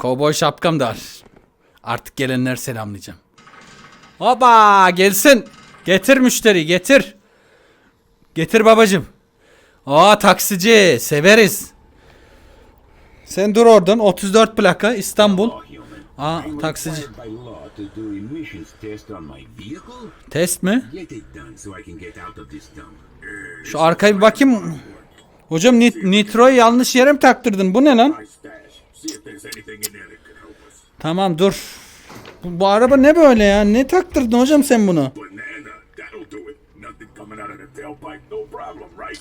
Kovboy şapkam da var. Artık gelenler selamlayacağım. Hopa gelsin. Getir müşteri getir. Getir babacım. Aa taksici severiz. Sen dur oradan 34 plaka İstanbul. Aa taksici. test mi? Şu arkaya bir bakayım. Hocam nit nitroyu yanlış yere mi taktırdın? Bu ne lan? Tamam dur. Bu, bu araba ne böyle ya? Ne taktırdın hocam sen bunu? Right?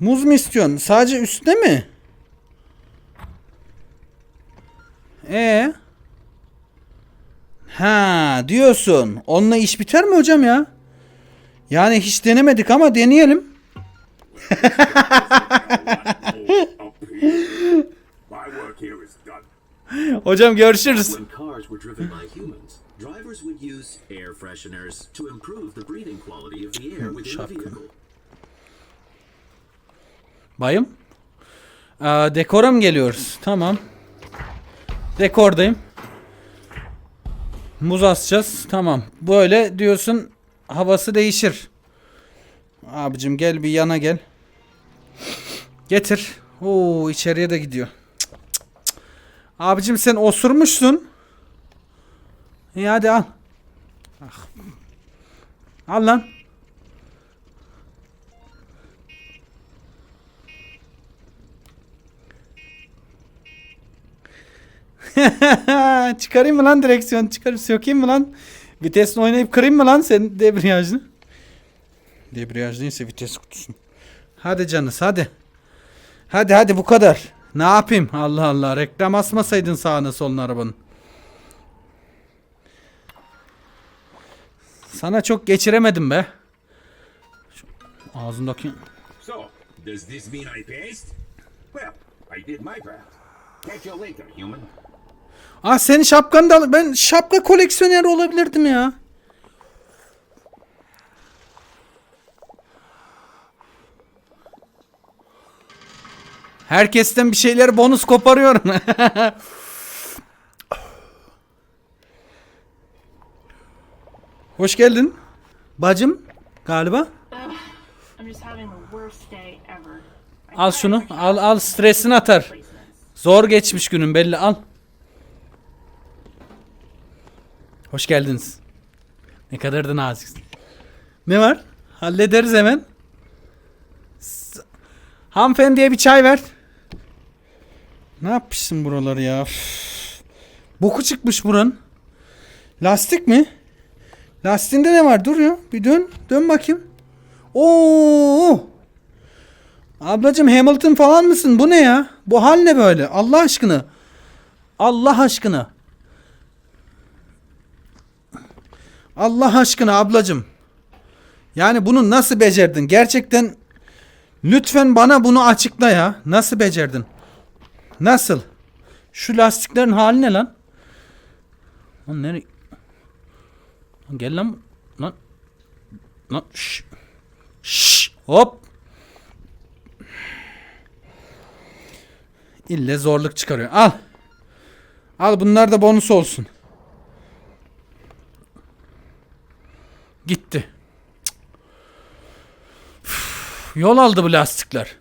Muz mu istiyorsun? Sadece üstüne mi? E Ha diyorsun. Onunla iş biter mi hocam ya? Yani hiç denemedik ama deneyelim. Up here. My work here is done. Hocam görüşürüz. When cars were driven by humans, drivers would use air fresheners to improve the breathing quality of the air within the vehicle. Bayım. Aa, dekora mı geliyoruz? Tamam. Dekordayım. Muz asacağız. Tamam. Böyle diyorsun havası değişir. Abicim gel bir yana gel. Getir. Oo içeriye de gidiyor. Abicim sen osurmuşsun. İyi hadi al. Ah. Al lan. Çıkarayım mı lan direksiyon? Çıkarıp sökeyim mi lan? Vitesini oynayıp kırayım mı lan sen debriyajını? Debriyaj değilse vites kutusu. Hadi canız hadi. Hadi hadi bu kadar. Ne yapayım? Allah Allah. Reklam asmasaydın sağına soluna arabanın. Sana çok geçiremedim be. Şu ağzındaki... So, does this mean I passed? Well, I did my part. Catch you later, human. Aa senin şapkanı da al- Ben şapka koleksiyoneri olabilirdim ya. Herkesten bir şeyler bonus koparıyorum. Hoş geldin. Bacım galiba. Al şunu. Al al stresini atar. Zor geçmiş günün belli al. Hoş geldiniz. Ne kadar da naziksin. Ne var? Hallederiz hemen. S- Hanımefendiye bir çay ver. Ne yapmışsın buraları ya? Üf. Boku çıkmış buranın. Lastik mi? Lastiğinde ne var? Dur ya. Bir dön. Dön bakayım. Oo! Ablacım Hamilton falan mısın? Bu ne ya? Bu hal ne böyle? Allah aşkına. Allah aşkına. Allah aşkına ablacım. Yani bunu nasıl becerdin? Gerçekten lütfen bana bunu açıkla ya. Nasıl becerdin? Nasıl? Şu lastiklerin hali ne lan? Lan nereye? Lan gel lan. Lan. Lan. Şş. Şş. Hop. İlle zorluk çıkarıyor. Al. Al bunlar da bonus olsun. Gitti. Üf, Yol aldı bu lastikler.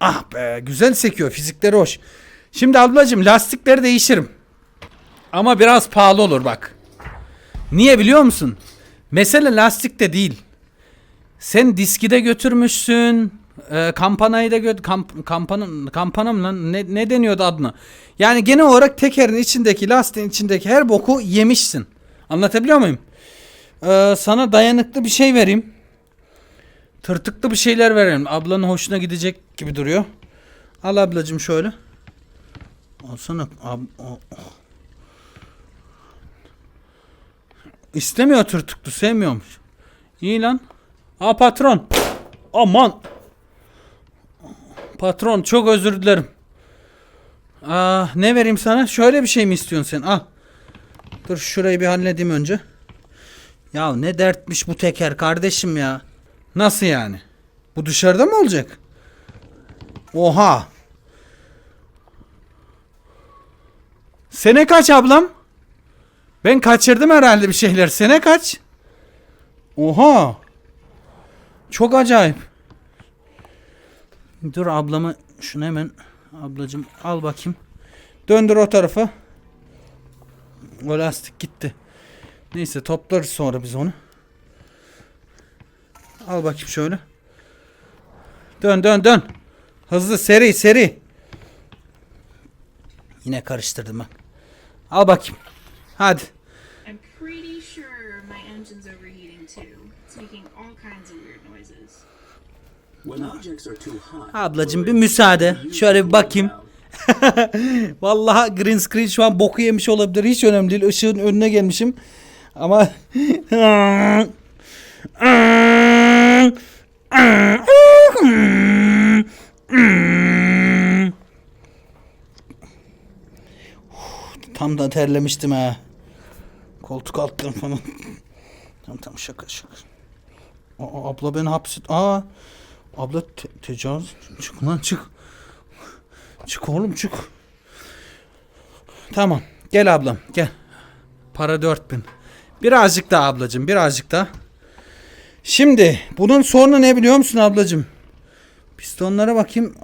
Ah be güzel sekiyor. Fizikleri hoş. Şimdi ablacığım lastikleri değişirim. Ama biraz pahalı olur bak. Niye biliyor musun? Mesele lastikte değil. Sen diski de götürmüşsün. E, kampanayı da göt kamp kampana kampana mı lan ne, ne deniyordu adına? Yani genel olarak tekerin içindeki lastiğin içindeki her boku yemişsin. Anlatabiliyor muyum? E, sana dayanıklı bir şey vereyim. Tırtıklı bir şeyler verelim. Ablanın hoşuna gidecek gibi duruyor. Al ablacığım şöyle. Alsana. Ab, İstemiyor tırtıklı sevmiyormuş. İyi lan. Aa patron. Aman. Patron çok özür dilerim. Aa, ne vereyim sana? Şöyle bir şey mi istiyorsun sen? Al. Dur şurayı bir halledeyim önce. Ya ne dertmiş bu teker kardeşim ya. Nasıl yani? Bu dışarıda mı olacak? Oha. Sene kaç ablam? Ben kaçırdım herhalde bir şeyler. Sene kaç? Oha. Çok acayip. Dur ablamı şunu hemen ablacım al bakayım. Döndür o tarafa. O lastik gitti. Neyse toplarız sonra biz onu. Al bakayım şöyle. Dön dön dön. Hızlı seri seri. Yine karıştırdım bak. Al bakayım. Hadi. I'm pretty sure my engine's overheating too. It's making all kinds of weird noises. When objects are too hot, Ablacım bir müsaade. Şöyle bir bakayım. Vallahi green screen şu an boku yemiş olabilir. Hiç önemli değil. Işığın önüne gelmişim. Ama Tam da terlemiştim ha. Koltuk altlarım falan. Tamam tamam şaka şaka. Aa, abla beni hapset. Aa. Abla te- tecavüz. Çık lan çık. Çık oğlum çık. Tamam. Gel ablam gel. Para 4000. Birazcık daha ablacığım birazcık daha. Şimdi bunun sorunu ne biliyor musun ablacığım? Pistonlara bakayım.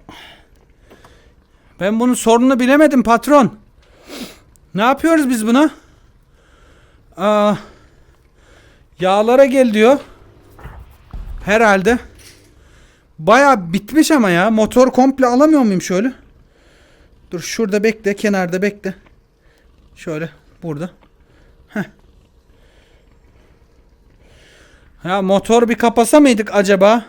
Ben bunun sorununu bilemedim patron. Ne yapıyoruz biz buna? Aa, yağlara gel diyor. Herhalde. Baya bitmiş ama ya. Motor komple alamıyor muyum şöyle? Dur şurada bekle. Kenarda bekle. Şöyle. Burada. Heh. Ya motor bir kapasa mıydık acaba?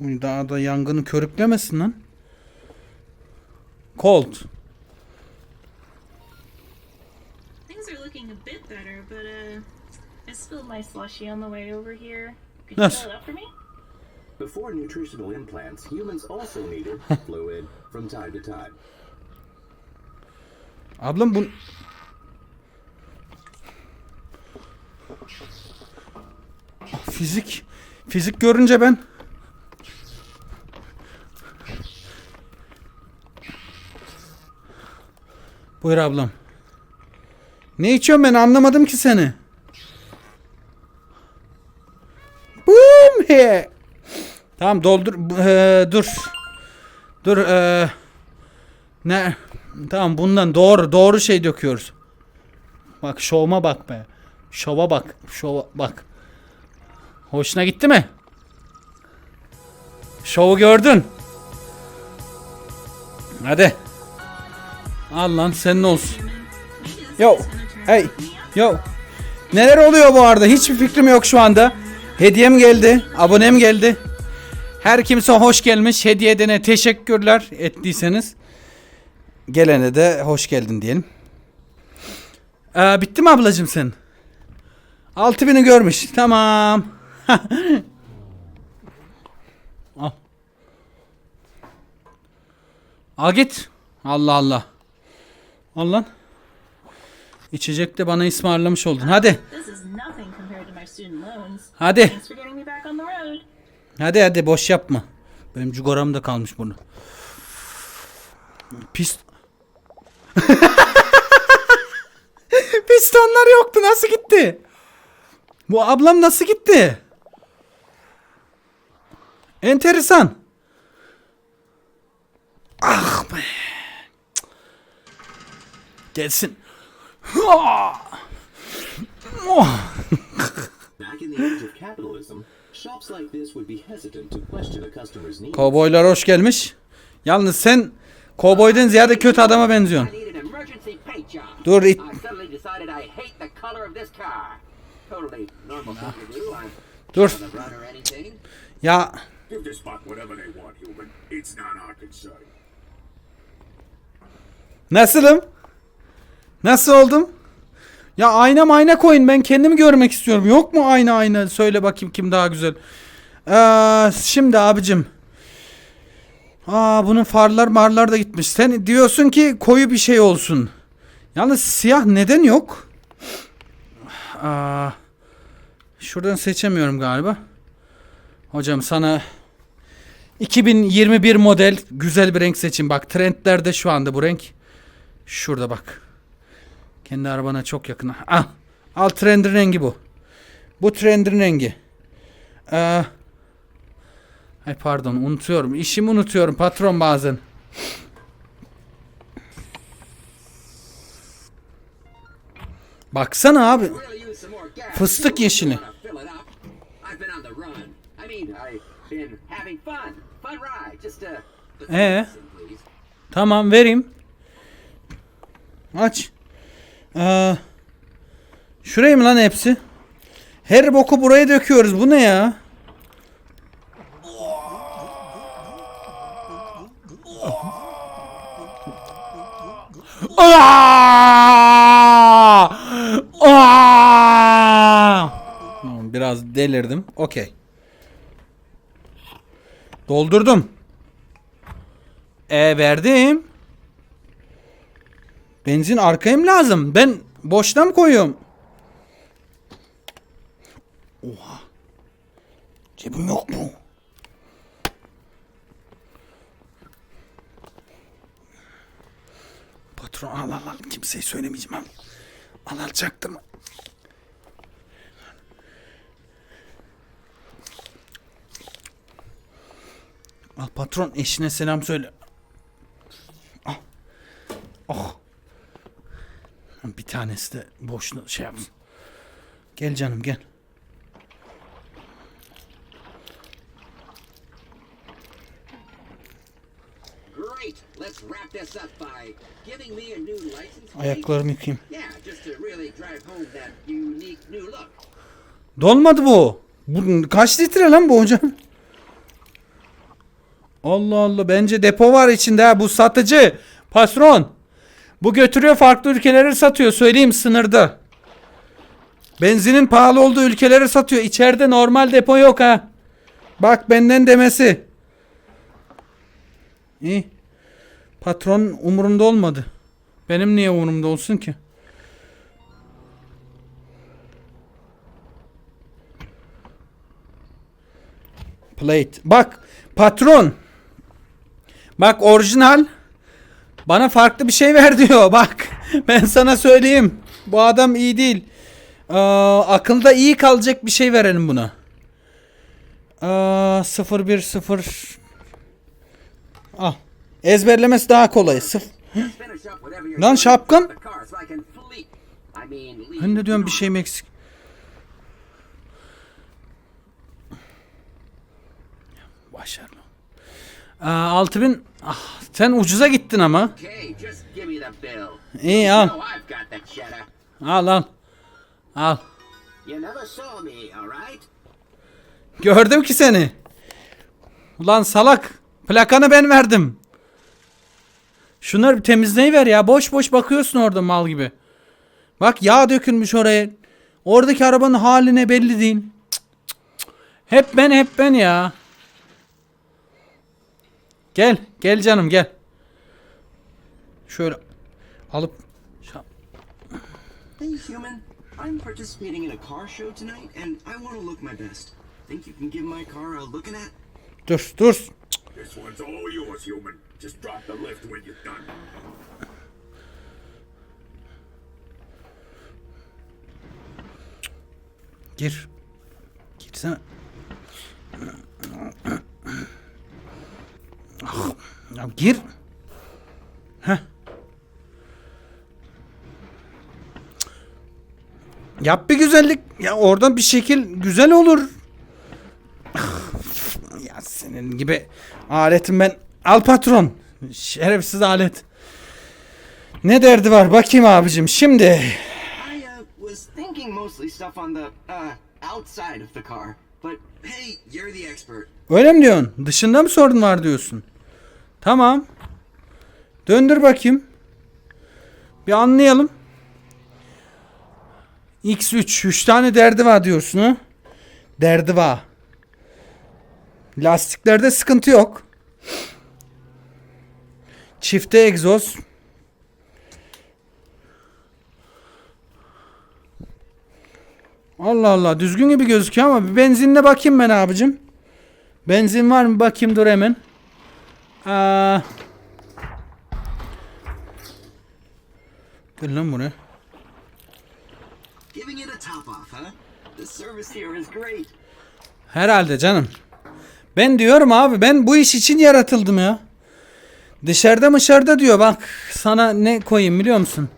Daha da yangını körüklemesin lan. Cold. Things are looking a bit better, but uh, I spilled my slushy on the way over here. Could Yes. you fill it up for me? before nutritional implants, humans also needed fluid from time to time. Ablam bu... Fizik. Fizik görünce ben... Buyur ablam. Ne içiyorsun ben anlamadım ki seni. Boom he. Tamam doldur. Eee, dur. Dur. eee. ne? Tamam bundan doğru doğru şey döküyoruz. Bak şovuma bak be. Şova bak. Şova bak. Hoşuna gitti mi? Şovu gördün. Hadi. Al senin olsun. Yo. Hey. Yo. Neler oluyor bu arada? Hiçbir fikrim yok şu anda. Hediyem geldi. Abonem geldi. Her kimse hoş gelmiş. Hediye edene teşekkürler ettiyseniz. Gelene de hoş geldin diyelim. Ee, bitti mi ablacım sen? 6000'i görmüş. Tamam. Al. Al git. Allah Allah. Al lan. İçecek de bana ısmarlamış oldun. Hadi. Hadi. Hadi hadi boş yapma. Benim cugoramda kalmış bunu. Pist... Pistonlar yoktu. Nasıl gitti? Bu ablam nasıl gitti? Enteresan. Ah be. Gelsin. Kovboylar hoş gelmiş. Yalnız sen kovboydan ziyade kötü adama benziyorsun. Dur it. Dur. Ya nasılım? Nasıl oldum? Ya ayna mayna koyun ben kendimi görmek istiyorum. Yok mu ayna ayna? Söyle bakayım kim daha güzel. Ee, şimdi abicim. Aa bunun farlar marlar da gitmiş. Sen diyorsun ki koyu bir şey olsun. Yalnız siyah neden yok? Aa, şuradan seçemiyorum galiba. Hocam sana 2021 model güzel bir renk seçin. Bak trendlerde şu anda bu renk. Şurada bak. Kendi arabana çok yakın. Al. Al trendin rengi bu. Bu trendin rengi. Ee, ay pardon unutuyorum. İşimi unutuyorum patron bazen. Baksana abi. Fıstık yeşili. Ee? Tamam vereyim. Aç. Ee, şuraya mı lan hepsi? Her boku buraya döküyoruz. Bu ne ya? Aa! Aa! Biraz delirdim. Okey. Doldurdum. E verdim. Benzin arkaya mı lazım? Ben boşta mı koyuyorum? Oha. Cebim yok mu? Patron al al al. Kimseye söylemeyeceğim al. Al al Al patron eşine selam söyle. Oh. Bir tanesi de boşuna şey yapsın. Gel canım gel. Ayaklarımı yıkayayım. Dolmadı bu. Bu kaç litre lan bu hocam? Allah Allah bence depo var içinde ha bu satıcı. Patron. Bu götürüyor farklı ülkelere satıyor söyleyeyim sınırda. Benzinin pahalı olduğu ülkelere satıyor. İçeride normal depo yok ha. Bak benden demesi. İyi. Patron umurunda olmadı. Benim niye umurumda olsun ki? Plate. Bak patron. Bak orijinal. Bana farklı bir şey ver diyor. Bak ben sana söyleyeyim. Bu adam iyi değil. Ee, akılda iyi kalacak bir şey verelim buna. Ee, 010 Al. Ezberlemesi daha kolay. Sıf Lan doing şapkan. with the car so I can fleet. I mean, leave. Ben de diyorum bir şeyim eksik. Başarılı. Ee, 6000 ah, sen ucuza gittin ama. İyi al. Al al. Al. Gördüm ki seni. Ulan salak. Plakanı ben verdim. Şunları bir temizleyiver ya. Boş boş bakıyorsun orada mal gibi. Bak yağ dökülmüş oraya. Oradaki arabanın haline belli değil. Cık, cık, cık. Hep ben hep ben ya. Gel. Gel canım gel. Şöyle alıp Hey, human. I'm participating in a car show tonight, and I want to look my best. Think you can give my car a looking at? dur dur. This one's all yours, human. Just drop the lift when you're done. Gir. Girsene. Ya gir. Heh. Yap bir güzellik. Ya oradan bir şekil güzel olur. Ah, Ya senin gibi aletim ben. Al patron. Şerefsiz alet. Ne derdi var bakayım abicim şimdi. I uh, was thinking mostly stuff on the uh outside of the car. But hey, you're the expert. Öyle mi diyorsun? Dışında mı sorun var diyorsun? Tamam. Döndür bakayım. Bir anlayalım. X3. 3 tane derdi var diyorsun ha? Derdi var. Lastiklerde sıkıntı yok. Çifte egzoz. Allah Allah düzgün gibi gözüküyor ama bir benzinle bakayım ben abicim. Benzin var mı bakayım dur hemen. Aa. Gel lan buraya. Giving it a top off, huh? The service here is great. Herhalde canım. Ben diyorum abi ben bu iş için yaratıldım ya. Dışarıda dışarıda diyor bak sana ne koyayım biliyor musun?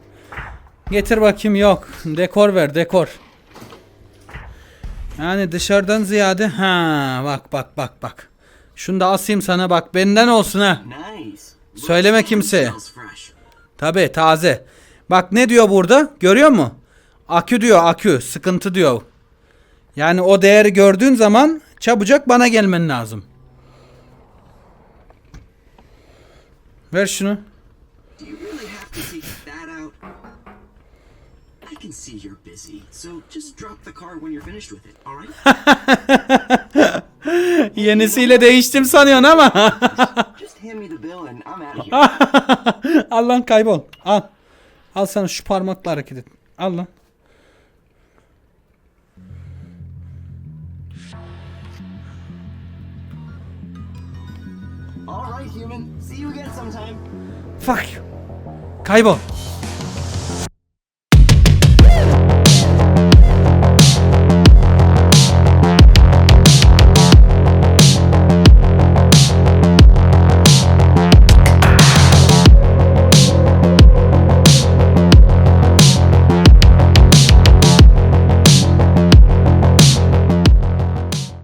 Getir bakayım yok. Dekor ver dekor. Yani dışarıdan ziyade ha bak bak bak bak. Şunu da asayım sana bak benden olsun ha. Söyleme kimseye. Tabi taze. Bak ne diyor burada? Görüyor mu? Akü diyor akü. Sıkıntı diyor. Yani o değeri gördüğün zaman çabucak bana gelmen lazım. Ver şunu. Yenisiyle değiştim sanıyorsun ama. Al lan kaybol. Al. Al sana şu parmakla hareket et. Al lan. Fuck you. Kaybol.